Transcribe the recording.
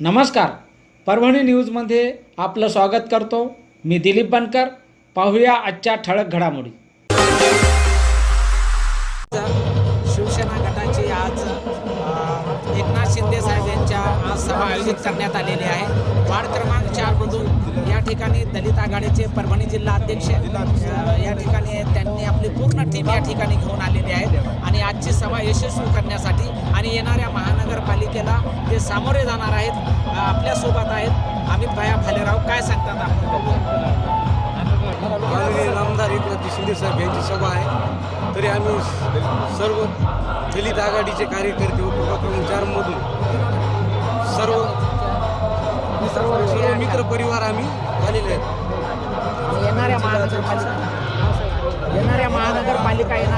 नमस्कार. परभणी न्यूजमध्ये आपलं स्वागत करतो. मी दिलीप बनकर. पाहूया आजच्या ठळक घडामोडी. शिवसेना गटाची आज एकनाथ शिंदे साहेब यांच्या आज सभा आयोजित करण्यात आलेली आहे. वार्ड क्रमांक चार मधून या ठिकाणी दलित आघाडीचे परभणी जिल्हा अध्यक्ष या ठिकाणी त्यांनी आपली पूर्ण टीम या ठिकाणी घेऊन आलेली आहे आणि आजची सभा यशस्वी करण्यासाठी आणि येणाऱ्या महानगरपालिकेला ते सामोरे जाणार आहेत आपल्यासोबत आहेत अमित भाया भालेराव. काय सांगतात आपण? बघूया. माननीय नामदार एकनाथ शिंदे साहेब यांची सभा आहे. तरी आम्ही सर्व दलित आघाडीचे कार्यकर्ते क्रमांक चारमधून सर्व सर्व मित्र परिवार आम्ही आलेले आहेत. येणाऱ्या महानगरपालिका येणाऱ्या महानगरपालिका येणार